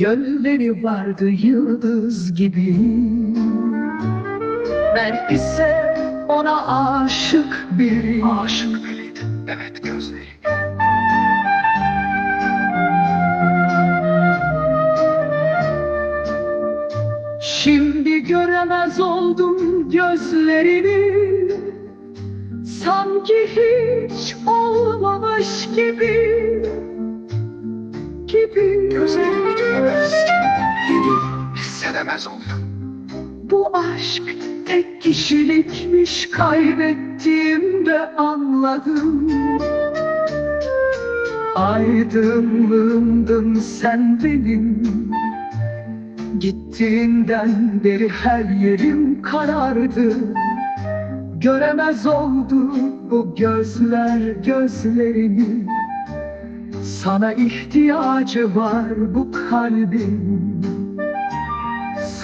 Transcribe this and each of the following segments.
Gölleri vardı yıldız gibi. Ben ise ona aşık biriyim Aşık biriydi. Evet gözleri. Şimdi göremez oldum gözlerini Sanki hiç olmamış gibi. Gibi. Gibi hissedemez oldum. Bu aşk tek kişilikmiş kaybettiğimde anladım. Aydınlığımdın sen benim. Gittiğinden beri her yerim karardı. Göremez oldu bu gözler gözlerini Sana ihtiyacı var bu kalbin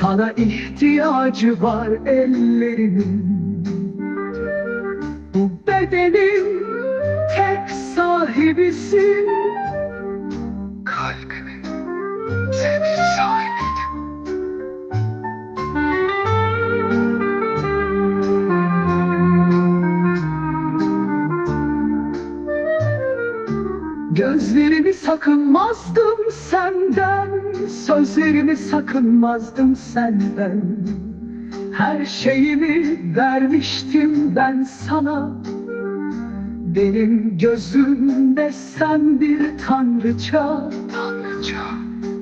Sana ihtiyacı var ellerimin Bu bedenin tek sahibisin. Kalbimin tek sahibiydi. Gözlerimi sakınmazdım senden Sözlerimi sakınmazdım senden. Her şeyimi vermiştim ben sana. Benim gözümde sen bir tanrıça. Tanrıça.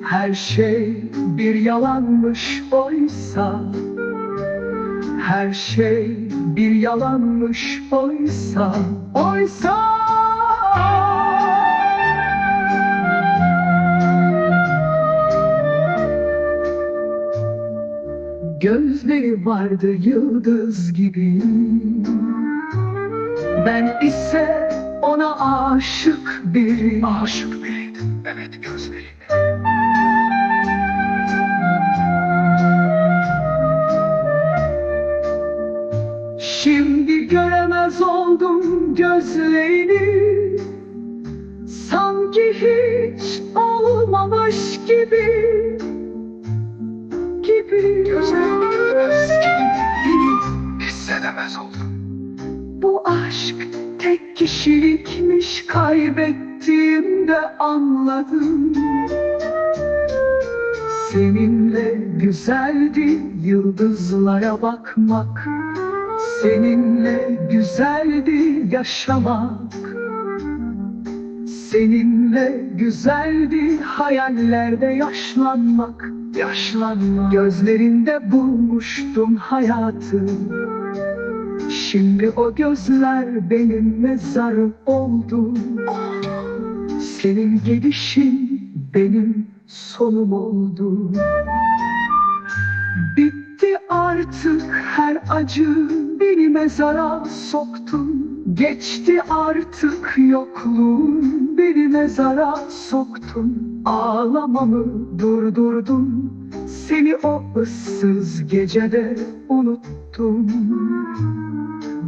Her şey bir yalanmış oysa. Her şey bir yalanmış oysa. Oysa Gözleri vardı yıldız gibi Ben ise ona aşık biriyim Aşık biriydi. Evet gözleri. Şimdi göremez oldum gözlerini Sanki hiç olmamış Gibi Bu aşk tek kişilikmiş kaybettiğimde anladım. Seninle güzeldi yıldızlara bakmak Seninle güzeldi yaşamak. Seninle güzeldi hayallerde yaşlanmak Yaşlanmak. Gözlerinde bulmuştum hayatı Şimdi o gözler benim mezarım oldu. Senin gidişin benim sonum oldu. Bitti artık her acı beni mezara soktun Geçti artık yokluğun beni mezara soktun Ağlamamı durdurdun Seni o ıssız gecede unuttum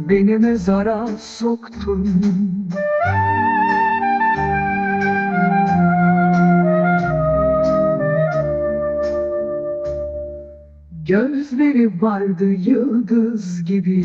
Beni mezara soktun. Gözleri vardı yıldız gibi